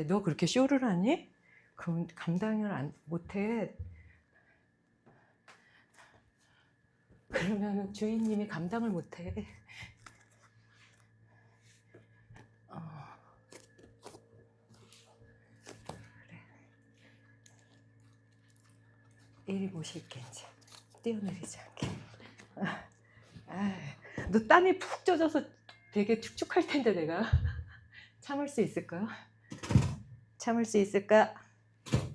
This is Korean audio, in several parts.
근데 너 그렇게 쇼를 하니? 그럼 감당을 안, 못해. 그러면 주인님이 감당을 못해. 어. 그래. 이리 모실게 이제 뛰어내리지 않게. 아, 아, 너 땀이 푹 젖어서 되게 축축할 텐데 내가 참을 수 있을까? 참을 수 있을까?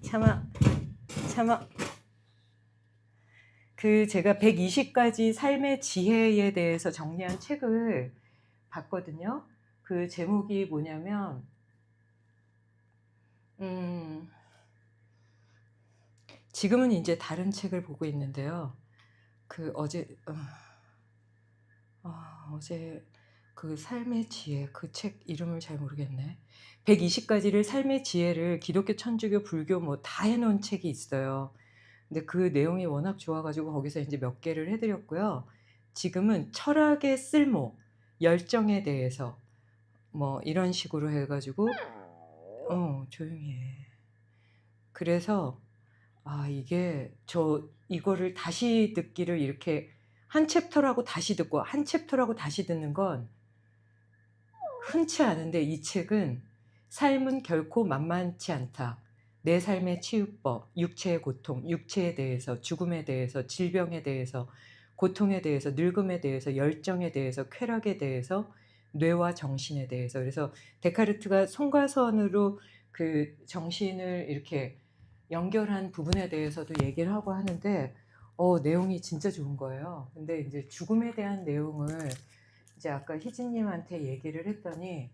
참아, 참아. 그 제가 120가지 삶의 지혜에 대해서 정리한 책을 봤거든요. 그 제목이 뭐냐면, 음, 지금은 이제 다른 책을 보고 있는데요. 그 어제, 어, 아, 어제 그 삶의 지혜, 그 책 이름을 잘 모르겠네. 120가지를 삶의 지혜를 기독교, 천주교, 불교 뭐 다 해놓은 책이 있어요. 근데 그 내용이 워낙 좋아가지고 거기서 이제 몇 개를 해드렸고요. 지금은 철학의 쓸모, 열정에 대해서 뭐 이런 식으로 해가지고 어 조용히 해. 그래서 아 이게 저 이거를 다시 듣기를 이렇게 한 챕터라고 다시 듣고 한 챕터라고 다시 듣는 건 흔치 않은데 이 책은 삶은 결코 만만치 않다. 내 삶의 치유법, 육체의 고통, 육체에 대해서, 죽음에 대해서, 질병에 대해서, 고통에 대해서, 늙음에 대해서, 열정에 대해서, 쾌락에 대해서, 뇌와 정신에 대해서. 그래서 데카르트가 손과 선으로 그 정신을 이렇게 연결한 부분에 대해서도 얘기를 하고 하는데, 어, 내용이 진짜 좋은 거예요. 근데 이제 죽음에 대한 내용을 이제 아까 희진님한테 얘기를 했더니,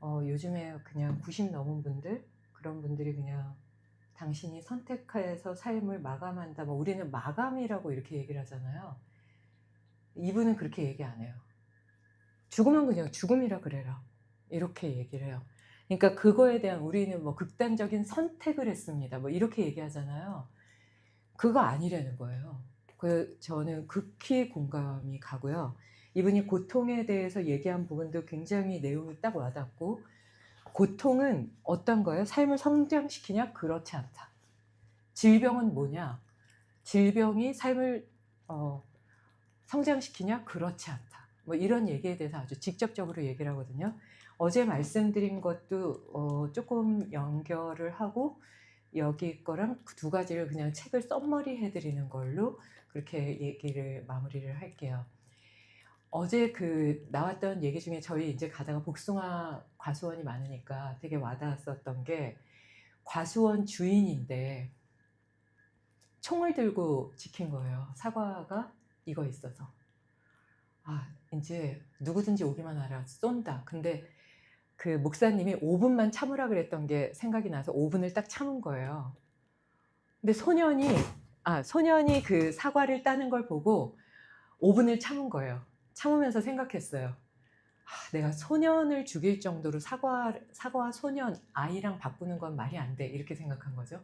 어, 요즘에 그냥 90 넘은 분들, 그런 분들이 그냥 당신이 선택해서 삶을 마감한다. 뭐 우리는 마감이라고 이렇게 얘기를 하잖아요. 이분은 그렇게 얘기 안 해요. 죽으면 그냥 죽음이라 그래라. 이렇게 얘기를 해요. 그러니까 그거에 대한 우리는 뭐 극단적인 선택을 했습니다. 뭐 이렇게 얘기하잖아요. 그거 아니라는 거예요. 그 저는 극히 공감이 가고요. 이분이 고통에 대해서 얘기한 부분도 굉장히 내용이 딱 와닿고 고통은 어떤 거예요? 삶을 성장시키냐? 그렇지 않다. 질병은 뭐냐? 질병이 삶을 어, 성장시키냐? 그렇지 않다. 뭐 이런 얘기에 대해서 아주 직접적으로 얘기를 하거든요. 어제 말씀드린 것도 어, 조금 연결을 하고 여기 거랑 그두 가지를 그냥 책을 썸머리 해드리는 걸로 그렇게 얘기를 마무리를 할게요. 어제 그 나왔던 얘기 중에 저희 이제 가다가 복숭아 과수원이 많으니까 되게 와닿았었던 게 과수원 주인인데 총을 들고 지킨 거예요. 사과가 익어 있어서. 아, 이제 누구든지 오기만 하라. 쏜다. 근데 그 목사님이 5분만 참으라 그랬던 게 생각이 나서 5분을 딱 참은 거예요. 근데 소년이, 아, 소년이 그 사과를 따는 걸 보고 5분을 참은 거예요. 참으면서 생각했어요. 아, 내가 소년을 죽일 정도로 사과, 사과 소년, 아이랑 바꾸는 건 말이 안 돼. 이렇게 생각한 거죠.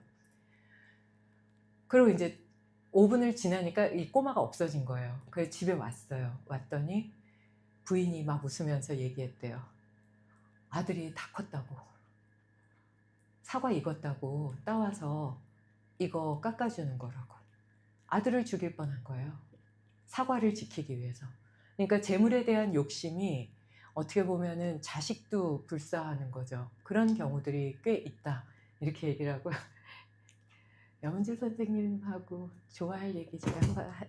그리고 이제 5분을 지나니까 이 꼬마가 없어진 거예요. 그래서 집에 왔어요. 왔더니 부인이 막 웃으면서 얘기했대요. 아들이 다 컸다고. 사과 익었다고 따와서 이거 깎아주는 거라고. 아들을 죽일 뻔한 거예요. 사과를 지키기 위해서. 그러니까 재물에 대한 욕심이 어떻게 보면은 자식도 불사하는 거죠. 그런 경우들이 꽤 있다. 이렇게 얘기를 하고 염은주 선생님하고 좋아할 얘기 제가 한번 하...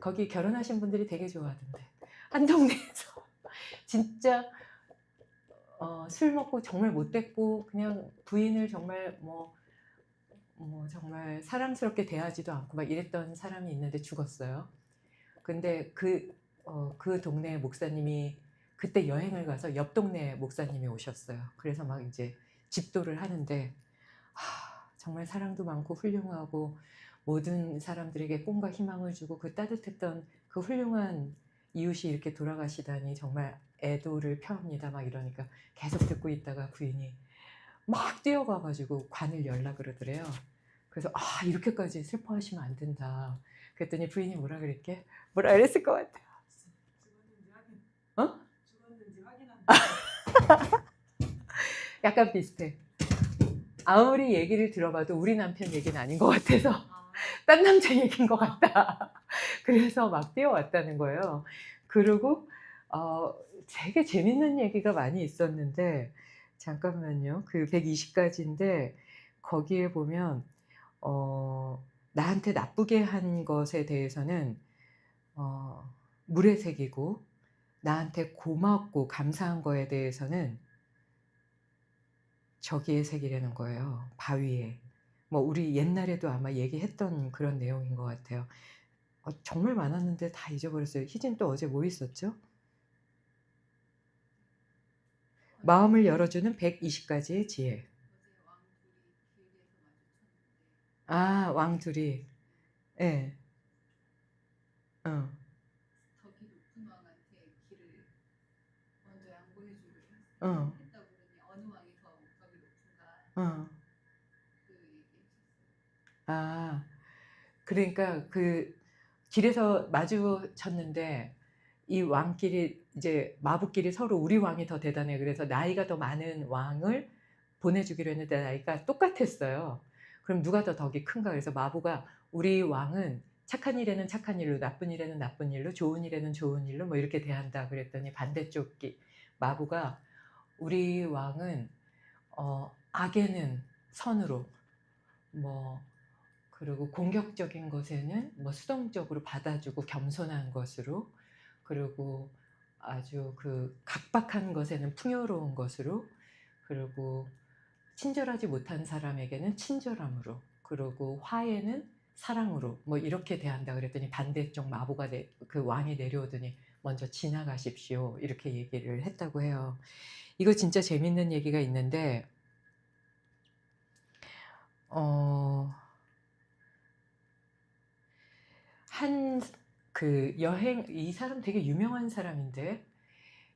거기 결혼하신 분들이 되게 좋아하던데 한 동네에서 진짜 어, 술 먹고 정말 못됐고 그냥 부인을 정말 뭐, 뭐 정말 사랑스럽게 대하지도 않고 막 이랬던 사람이 있는데 죽었어요. 근데 그, 어, 그 동네 목사님이 그때 여행을 가서 옆 동네 목사님이 오셨어요. 그래서 막 이제 집도를 하는데, 하, 정말 사랑도 많고 훌륭하고 모든 사람들에게 꿈과 희망을 주고 그 따뜻했던 그 훌륭한 이웃이 이렇게 돌아가시다니 정말 애도를 표합니다. 막 이러니까 계속 듣고 있다가 부인이 막 뛰어가가지고 관을 열라 그러더래요. 그래서 아 이렇게까지 슬퍼하시면 안 된다. 그랬더니 부인이 뭐라 그랬게? 뭐라 그랬을 것 같아요. 어? 약간 비슷해. 아무리 얘기를 들어봐도 우리 남편 얘기는 아닌 것 같아서 아, 딴 남자 얘기인 것 같다. 그래서 막 뛰어왔다는 거예요. 그리고 어, 되게 재밌는 얘기가 많이 있었는데 잠깐만요. 그 120가지인데 거기에 보면 어, 나한테 나쁘게 한 것에 대해서는 어, 물에 새기고 나한테 고맙고 감사한 거에 대해서는 저기에 새기려는 거예요. 바위에. 뭐 우리 옛날에도 아마 얘기했던 그런 내용인 것 같아요. 어, 정말 많았는데 다 잊어버렸어요. 희진 또 어제 뭐 있었죠? 마음을 열어주는 120가지의 지혜. 어제 왕 둘이 길에서 마주쳤는데 아, 왕 둘이. 예. 어. 저기 높은 왕한테 길을 먼저 양보해 주기로 했- 어. 했다고 그러니 어느 왕이 더 저기 높은가 어. 그 얘기했었어요. 아, 그러니까 그 길에서 마주쳤는데 이 왕끼리 이제 마부끼리 서로 우리 왕이 더 대단해. 그래서 나이가 더 많은 왕을 보내주기로 했는데 나이가 똑같았어요. 그럼 누가 더 덕이 큰가? 그래서 마부가 우리 왕은 착한 일에는 착한 일로, 나쁜 일에는 나쁜 일로, 좋은 일에는 좋은 일로 뭐 이렇게 대한다. 그랬더니 반대쪽 기- 마부가 우리 왕은 어, 악에는 선으로 뭐 그리고 공격적인 것에는 뭐 수동적으로 받아주고 겸손한 것으로 그리고 아주 그 각박한 것에는 풍요로운 것으로 그리고 친절하지 못한 사람에게는 친절함으로 그리고 화해는 사랑으로 뭐 이렇게 대한다 그랬더니 반대쪽 마부가 내, 그 왕이 내려오더니 먼저 지나가십시오 이렇게 얘기를 했다고 해요. 이거 진짜 재밌는 얘기가 있는데 어, 한 그 여행 이 사람 되게 유명한 사람인데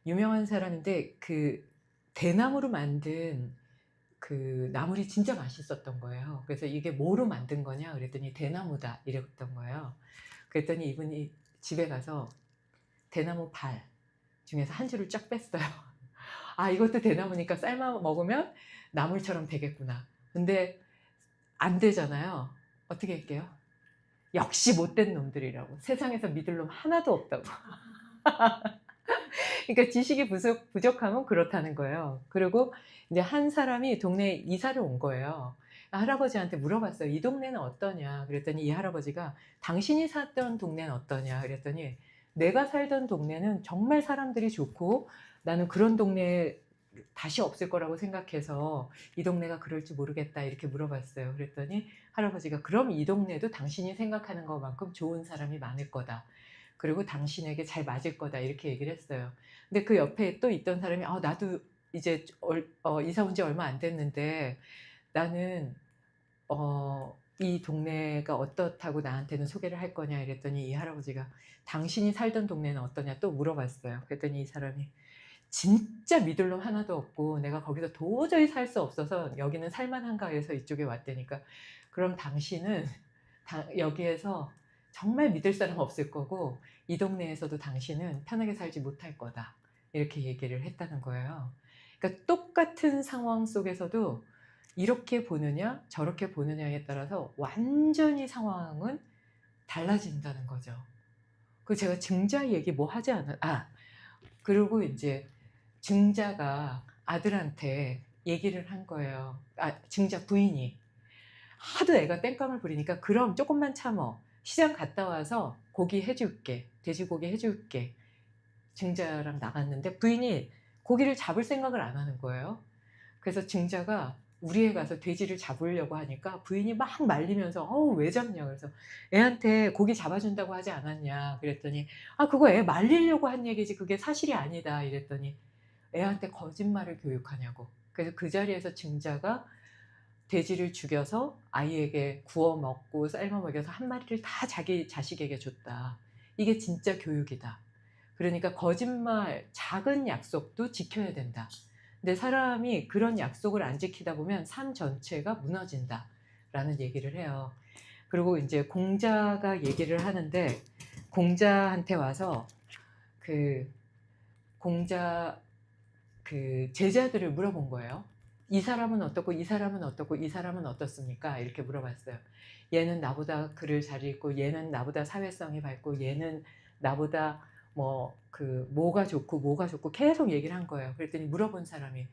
유명한 사람인데 그 대나무로 만든 그 나물이 진짜 맛있었던 거예요. 그래서 이게 뭐로 만든 거냐 그랬더니 대나무다 이랬던 거예요. 그랬더니 이분이 집에 가서 대나무 발 중에서 한 줄을 쫙 뺐어요. 아 이것도 대나무니까 삶아 먹으면 나물처럼 되겠구나. 근데 안 되잖아요. 어떻게 할게요? 역시 못된 놈들이라고. 세상에서 믿을 놈 하나도 없다고. 그러니까 지식이 부족, 부족하면 그렇다는 거예요. 그리고 이제 한 사람이 동네에 이사를 온 거예요. 할아버지한테 물어봤어요. 이 동네는 어떠냐? 그랬더니 이 할아버지가 당신이 살던 동네는 어떠냐? 그랬더니 내가 살던 동네는 정말 사람들이 좋고 나는 그런 동네에 다시 없을 거라고 생각해서 이 동네가 그럴지 모르겠다 이렇게 물어봤어요. 그랬더니 할아버지가 그럼 이 동네도 당신이 생각하는 것만큼 좋은 사람이 많을 거다. 그리고 당신에게 잘 맞을 거다 이렇게 얘기를 했어요. 근데 그 옆에 또 있던 사람이 아 나도 이제 얼- 어, 이사 온 지 얼마 안 됐는데 나는 어, 이 동네가 어떻다고 나한테는 소개를 할 거냐 이랬더니 이 할아버지가 당신이 살던 동네는 어떠냐 또 물어봤어요. 그랬더니 이 사람이 진짜 믿을 놈 하나도 없고 내가 거기서 도저히 살 수 없어서 여기는 살만한가 해서 이쪽에 왔다니까 그럼 당신은 다- 여기에서 정말 믿을 사람 없을 거고 이 동네에서도 당신은 편하게 살지 못할 거다 이렇게 얘기를 했다는 거예요. 그러니까 똑같은 상황 속에서도 이렇게 보느냐 저렇게 보느냐에 따라서 완전히 상황은 달라진다는 거죠. 그 제가 증자 얘기 뭐 하지 않아 아 그리고 이제 증자가 아들한테 얘기를 한 거예요. 아 증자 부인이 하도 애가 땡깡을 부리니까 그럼 조금만 참어 시장 갔다 와서 고기 해줄게 돼지고기 해줄게 증자랑 나갔는데 부인이 고기를 잡을 생각을 안 하는 거예요. 그래서 증자가 우리에 가서 돼지를 잡으려고 하니까 부인이 막 말리면서 어우 왜 잡냐? 그래서 애한테 고기 잡아준다고 하지 않았냐? 그랬더니 아 그거 애 말리려고 한 얘기지. 그게 사실이 아니다. 이랬더니 애한테 거짓말을 교육하냐고. 그래서 그 자리에서 증자가 돼지를 죽여서 아이에게 구워 먹고 삶아 먹여서 한 마리를 다 자기 자식에게 줬다. 이게 진짜 교육이다. 그러니까 거짓말 작은 약속도 지켜야 된다. 근데 사람이 그런 약속을 안 지키다 보면 삶 전체가 무너진다. 라는 얘기를 해요. 그리고 이제 공자가 얘기를 하는데 공자한테 와서 그 공자 그 제자들을 물어본 거예요. 이 사람은 어떻고 이 사람은 어떻고 이 사람은 어떻습니까? 이렇게 물어봤어요. 얘는 나보다 글을 잘 읽고 얘는 나보다 사회성이 밝고 얘는 나보다 뭐 그 뭐가 좋고 뭐가 좋고 계속 얘기를 한 거예요. 그랬더니 물어본 사람이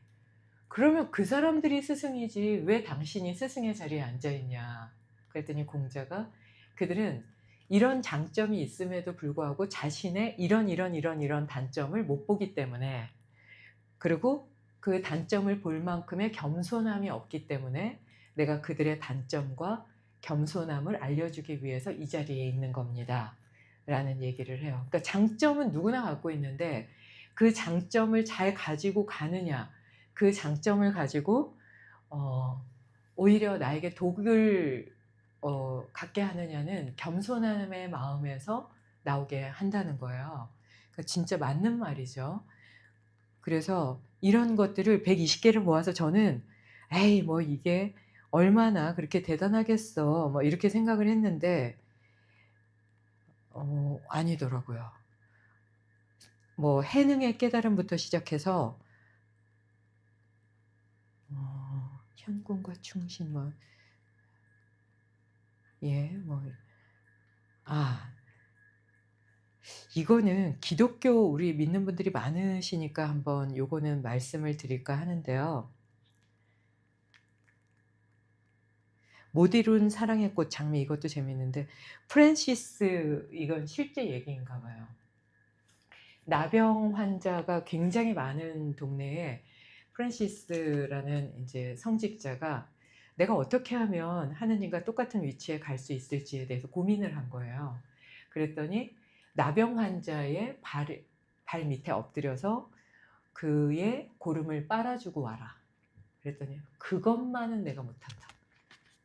그러면 그 사람들이 스승이지 왜 당신이 스승의 자리에 앉아 있냐? 그랬더니 공자가 그들은 이런 장점이 있음에도 불구하고 자신의 이런 이런 이런 이런 단점을 못 보기 때문에 그리고 그 단점을 볼 만큼의 겸손함이 없기 때문에 내가 그들의 단점과 겸손함을 알려주기 위해서 이 자리에 있는 겁니다. 라는 얘기를 해요. 그러니까 장점은 누구나 갖고 있는데 그 장점을 잘 가지고 가느냐, 그 장점을 가지고 어, 오히려 나에게 독을 어, 갖게 하느냐는 겸손함의 마음에서 나오게 한다는 거예요. 그러니까 진짜 맞는 말이죠. 그래서 이런 것들을 120개를 모아서 저는 에이 뭐 이게 얼마나 그렇게 대단하겠어 뭐 이렇게 생각을 했는데 어, 아니더라고요. 뭐 해능의 깨달음부터 시작해서 어, 현공과 충신 뭐 예, 뭐, 아, 이거는 기독교 우리 믿는 분들이 많으시니까 한번 요거는 말씀을 드릴까 하는데요. 못 이룬 사랑의 꽃 장미 이것도 재밌는데 프랜시스 이건 실제 얘기인가 봐요. 나병 환자가 굉장히 많은 동네에 프랜시스라는 이제 성직자가 내가 어떻게 하면 하느님과 똑같은 위치에 갈 수 있을지에 대해서 고민을 한 거예요. 그랬더니 나병 환자의 발, 발 밑에 엎드려서 그의 고름을 빨아주고 와라. 그랬더니 그것만은 내가 못한다.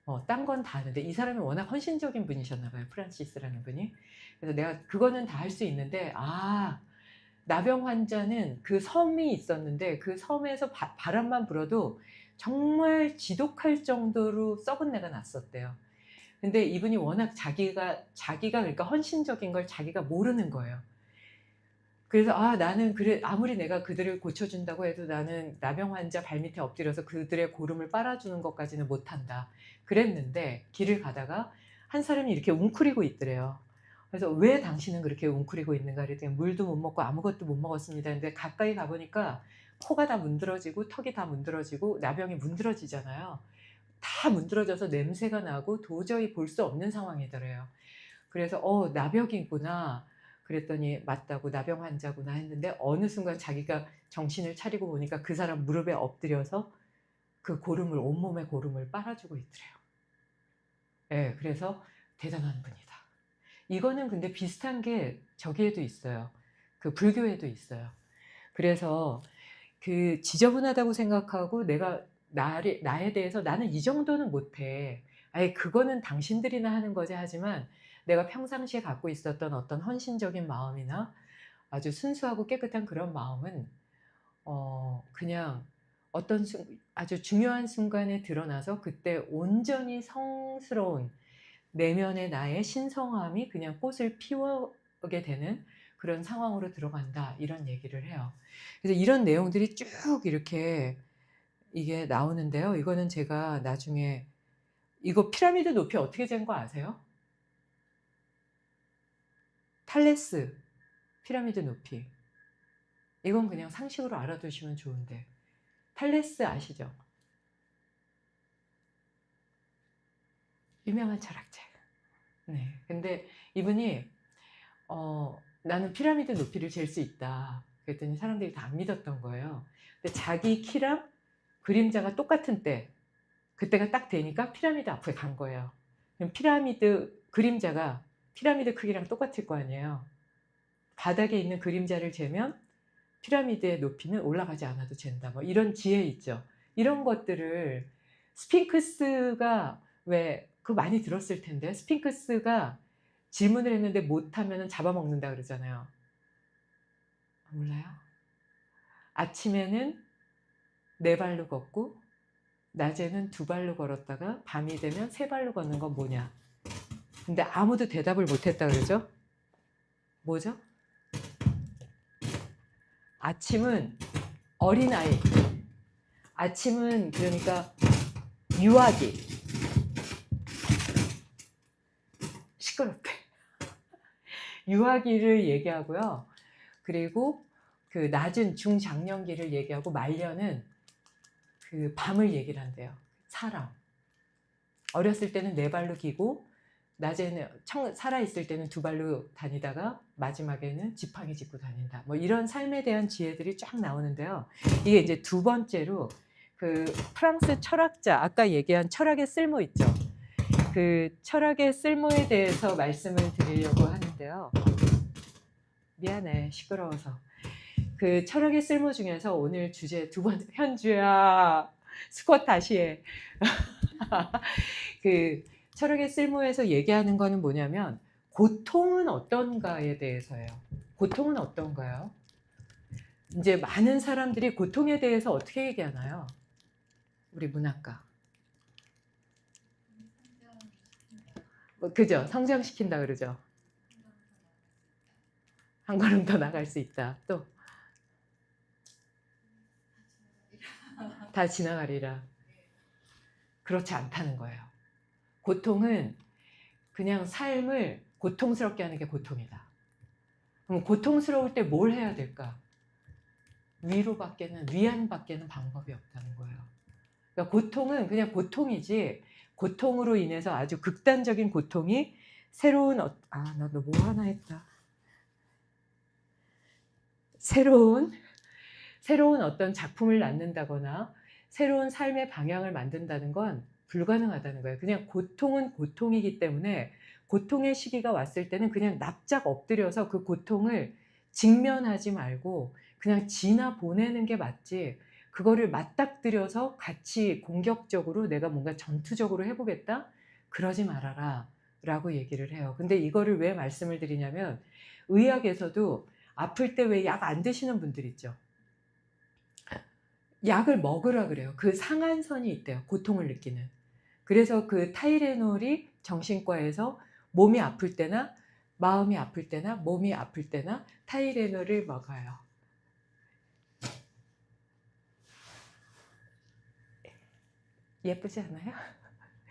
어, 딴 건 다 하는데 이 사람이 워낙 헌신적인 분이셨나 봐요. 프란시스라는 분이. 그래서 내가 그거는 다 할 수 있는데 아 나병 환자는 그 섬이 있었는데 그 섬에서 바, 바람만 불어도 정말 지독할 정도로 썩은 내가 났었대요. 근데 이분이 워낙 자기가 자기가 그러니까 헌신적인 걸 자기가 모르는 거예요. 그래서 아 나는 그래 아무리 내가 그들을 고쳐준다고 해도 나는 나병 환자 발밑에 엎드려서 그들의 고름을 빨아주는 것까지는 못한다. 그랬는데 길을 가다가 한 사람이 이렇게 웅크리고 있더래요. 그래서 왜 당신은 그렇게 웅크리고 있는가 그랬더니 물도 못 먹고 아무것도 못 먹었습니다. 근데 가까이 가보니까 코가 다 문드러지고 턱이 다 문드러지고 나병이 문드러지잖아요. 다 문드러져서 냄새가 나고 도저히 볼 수 없는 상황이더래요. 그래서 어 나병이구나 그랬더니 맞다고 나병 환자구나 했는데 어느 순간 자기가 정신을 차리고 보니까 그 사람 무릎에 엎드려서 그 고름을 온몸에 고름을 빨아주고 있더래요. 예, 그래서 대단한 분이다. 이거는 근데 비슷한 게 저기에도 있어요. 그 불교에도 있어요. 그래서 그 지저분하다고 생각하고 내가 나를, 나에 대해서 나는 이 정도는 못해. 아예 그거는 당신들이나 하는 거지 하지만 내가 평상시에 갖고 있었던 어떤 헌신적인 마음이나 아주 순수하고 깨끗한 그런 마음은 어 그냥 어떤 순, 아주 중요한 순간에 드러나서 그때 온전히 성스러운 내면의 나의 신성함이 그냥 꽃을 피우게 되는 그런 상황으로 들어간다 이런 얘기를 해요. 그래서 이런 내용들이 쭉 이렇게 이게 나오는데요. 이거는 제가 나중에 이거 피라미드 높이 어떻게 잰 거 아세요? 탈레스 피라미드 높이. 이건 그냥 상식으로 알아두시면 좋은데. 탈레스 아시죠? 유명한 철학자예요. 네. 근데 이분이 어, 나는 피라미드 높이를 잴 수 있다. 그랬더니 사람들이 다 안 믿었던 거예요. 근데 자기 키랑 그림자가 똑같은 때, 그때가 딱 되니까 피라미드 앞에 간 거예요. 그럼 피라미드 그림자가 피라미드 크기랑 똑같을 거 아니에요. 바닥에 있는 그림자를 재면 피라미드의 높이는 올라가지 않아도 된다. 뭐 이런 지혜 있죠. 이런 것들을 스핑크스가 왜 그 많이 들었을 텐데 스핑크스가 질문을 했는데 못하면 잡아먹는다 그러잖아요. 몰라요? 아침에는 네 발로 걷고 낮에는 두 발로 걸었다가 밤이 되면 세 발로 걷는 건 뭐냐? 근데 아무도 대답을 못 했다 그러죠? 뭐죠? 아침은 어린아이. 아침은 그러니까 유아기 시끄럽대. 유아기를 얘기하고요. 그리고 그 낮은 중장년기를 얘기하고 말년은 그 밤을 얘기를 한대요. 사람. 어렸을 때는 네 발로 기고 낮에는 청, 살아있을 때는 두 발로 다니다가 마지막에는 지팡이 짚고 다닌다. 뭐 이런 삶에 대한 지혜들이 쫙 나오는데요. 이게 이제 두 번째로 그 프랑스 철학자 아까 얘기한 철학의 쓸모 있죠. 그 철학의 쓸모에 대해서 말씀을 드리려고 하는데요. 미안해 시끄러워서 그 철학의 쓸모 중에서 오늘 주제 두 번째 현주야 스쿼트 다시 해. 그 철학의 쓸모에서 얘기하는 거는 뭐냐면 고통은 어떤가에 대해서예요. 고통은 어떤가요? 이제 많은 사람들이 고통에 대해서 어떻게 얘기하나요? 우리 문학가. 뭐, 그죠? 성장시킨다 그러죠. 한 걸음 더 나갈 수 있다. 또 다 지나가리라. 그렇지 않다는 거예요. 고통은 그냥 삶을 고통스럽게 하는 게 고통이다. 그럼 고통스러울 때 뭘 해야 될까? 위로밖에는 위안밖에는 방법이 없다는 거예요. 그러니까 고통은 그냥 고통이지 고통으로 인해서 아주 극단적인 고통이 새로운 어, 아 나도 뭐 하나 했다. 새로운 새로운 어떤 작품을 낳는다거나 새로운 삶의 방향을 만든다는 건 불가능하다는 거예요. 그냥 고통은 고통이기 때문에 고통의 시기가 왔을 때는 그냥 납작 엎드려서 그 고통을 직면하지 말고 그냥 지나 보내는 게 맞지. 그거를 맞닥뜨려서 같이 공격적으로 내가 뭔가 전투적으로 해보겠다? 그러지 말아라. 라고 얘기를 해요. 근데 이거를 왜 말씀을 드리냐면 의학에서도 아플 때 왜 약 안 드시는 분들 있죠. 약을 먹으라 그래요. 그 상한선이 있대요. 고통을 느끼는. 그래서 그 타이레놀이 정신과에서 몸이 아플 때나 마음이 아플 때나 몸이 아플 때나 타이레놀을 먹어요. 예쁘지 않아요?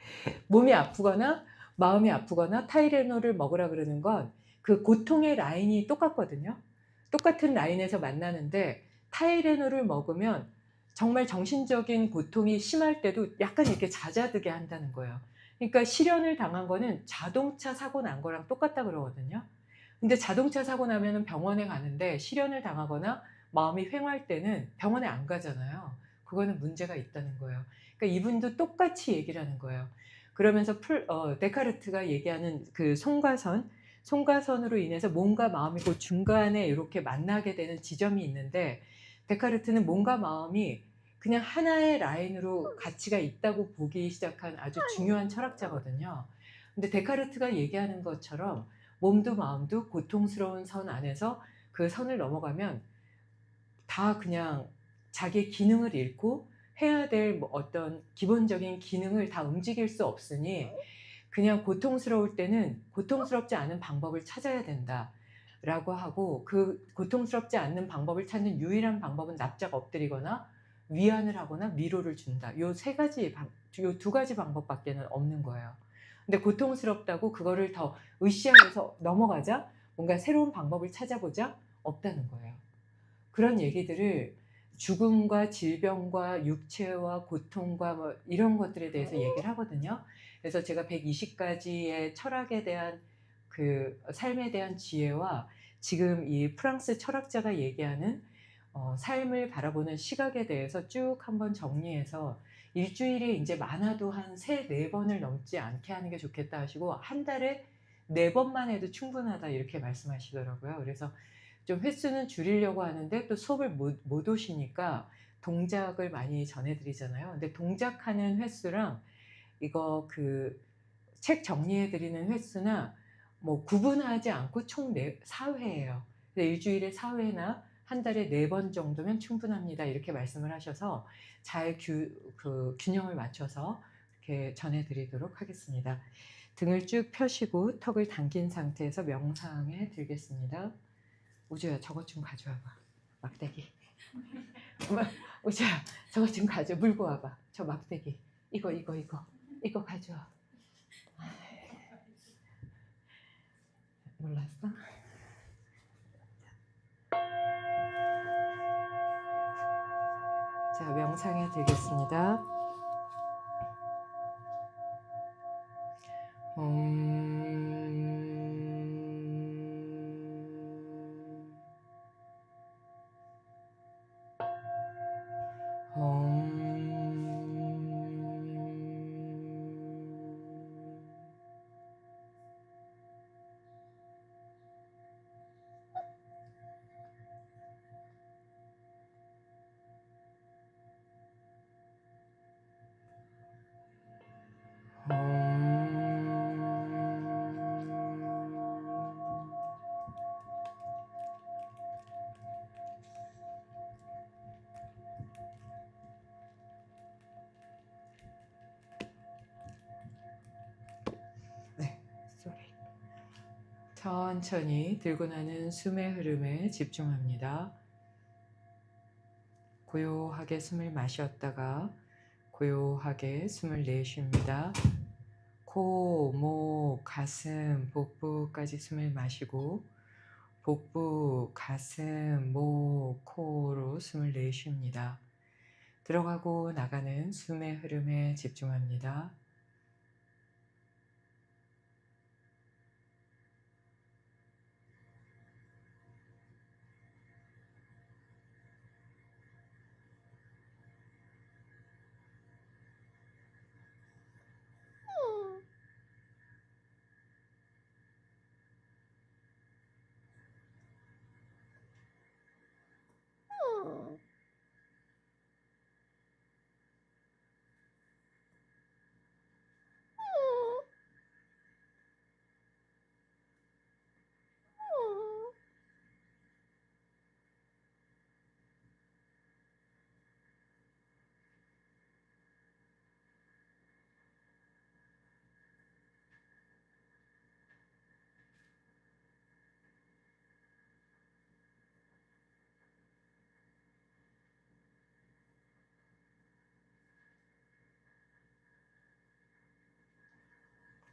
몸이 아프거나 마음이 아프거나 타이레놀을 먹으라 그러는 건 그 고통의 라인이 똑같거든요. 똑같은 라인에서 만나는데 타이레놀을 먹으면 정말 정신적인 고통이 심할 때도 약간 이렇게 잦아들게 한다는 거예요. 그러니까 실현을 당한 거는 자동차 사고 난 거랑 똑같다 그러거든요. 근데 자동차 사고 나면은 병원에 가는데 실현을 당하거나 마음이 횡할 때는 병원에 안 가잖아요. 그거는 문제가 있다는 거예요. 그러니까 이분도 똑같이 얘기를 하는 거예요. 그러면서 풀, 어, 데카르트가 얘기하는 그 송가선, 송가선으로 인해서 몸과 마음이 그 중간에 이렇게 만나게 되는 지점이 있는데 데카르트는 몸과 마음이 그냥 하나의 라인으로 가치가 있다고 보기 시작한 아주 중요한 철학자거든요. 근데 데카르트가 얘기하는 것처럼 몸도 마음도 고통스러운 선 안에서 그 선을 넘어가면 다 그냥 자기의 기능을 잃고 해야 될뭐 어떤 기본적인 기능을 다 움직일 수 없으니 그냥 고통스러울 때는 고통스럽지 않은 방법을 찾아야 된다. 라고 하고 그 고통스럽지 않는 방법을 찾는 유일한 방법은 납작 엎드리거나 위안을 하거나 위로를 준다. 요 세 가지 방, 요두 가지 방법밖에는 없는 거예요. 근데 고통스럽다고 그거를 더 으쌰해서 넘어가자 뭔가 새로운 방법을 찾아보자 없다는 거예요. 그런 얘기들을 죽음과 질병과 육체와 고통과 뭐 이런 것들에 대해서 얘기를 하거든요. 그래서 제가 120가지의 철학에 대한 그 삶에 대한 지혜와 지금 이 프랑스 철학자가 얘기하는 어, 삶을 바라보는 시각에 대해서 쭉 한번 정리해서 일주일에 이제 많아도 한 세 네 번을 넘지 않게 하는 게 좋겠다 하시고 한 달에 네 번만 해도 충분하다 이렇게 말씀하시더라고요. 그래서 좀 횟수는 줄이려고 하는데 또 수업을 못, 못 오시니까 동작을 많이 전해드리잖아요. 근데 동작하는 횟수랑 이거 그 책 정리해드리는 횟수나 뭐 구분하지 않고 총 네, 4회예요. 일주일에 4회나 한 달에 4번 정도면 충분합니다. 이렇게 말씀을 하셔서 잘 규, 그 균형을 맞춰서 이렇게 전해드리도록 하겠습니다. 등을 쭉 펴시고 턱을 당긴 상태에서 명상에 들겠습니다. 우주야 저것 좀 가져와봐. 막대기. 어, 자, 저거 좀 가져. 물고 와봐. 저 막대기. 이거, 이거, 이거. 이거 가져와. 몰랐어? 자, 명상에 들겠습니다. 천천히 들고 나는 숨의 흐름에 집중합니다. 고요하게 숨을 마셨다가 고요하게 숨을 내쉽니다. 코, 목, 가슴, 복부까지 숨을 마시고 복부, 가슴, 목, 코로 숨을 내쉽니다. 들어가고 나가는 숨의 흐름에 집중합니다.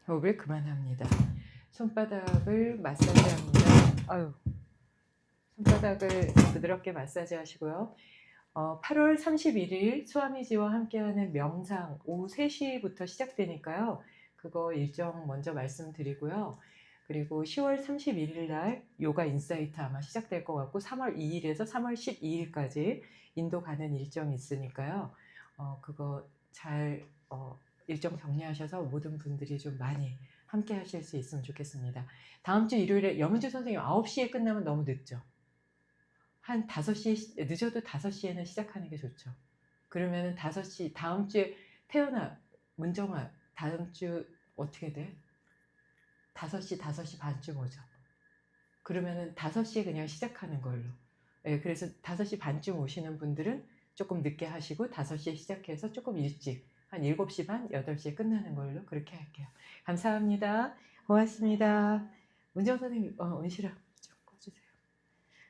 호흡을 그만합니다. 손바닥을 마사지합니다. 아유, 손바닥을 부드럽게 마사지 하시고요. 어, 8월 31일 수아미지와 함께하는 명상 오후 3시부터 시작되니까요. 그거 일정 먼저 말씀드리고요. 그리고 10월 31일 날 요가 인사이트 아마 시작될 것 같고 3월 2일에서 3월 12일까지 인도 가는 일정이 있으니까요. 어, 그거 잘 어, 일정 정리하셔서 모든 분들이 좀 많이 함께 하실 수 있으면 좋겠습니다. 다음 주 일요일에 여문주 선생님 9시에 끝나면 너무 늦죠? 한 5시에, 늦어도 5시에는 시작하는 게 좋죠. 그러면은 5시, 다음 주에 태어나, 문정아, 다음 주 어떻게 돼? 5시, 5시 반쯤 오죠. 그러면은 5시에 그냥 시작하는 걸로. 예, 그래서 5시 반쯤 오시는 분들은 조금 늦게 하시고 5시에 시작해서 조금 일찍 한 7시 반, 8시에 끝나는 걸로 그렇게 할게요. 감사합니다. 고맙습니다. 문정 선생님, 어, 은실아, 좀 꺼주세요.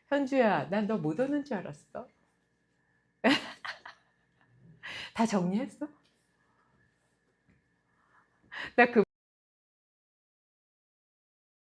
현주야, 난 너 못 오는 줄 알았어. 다 정리했어? 나 그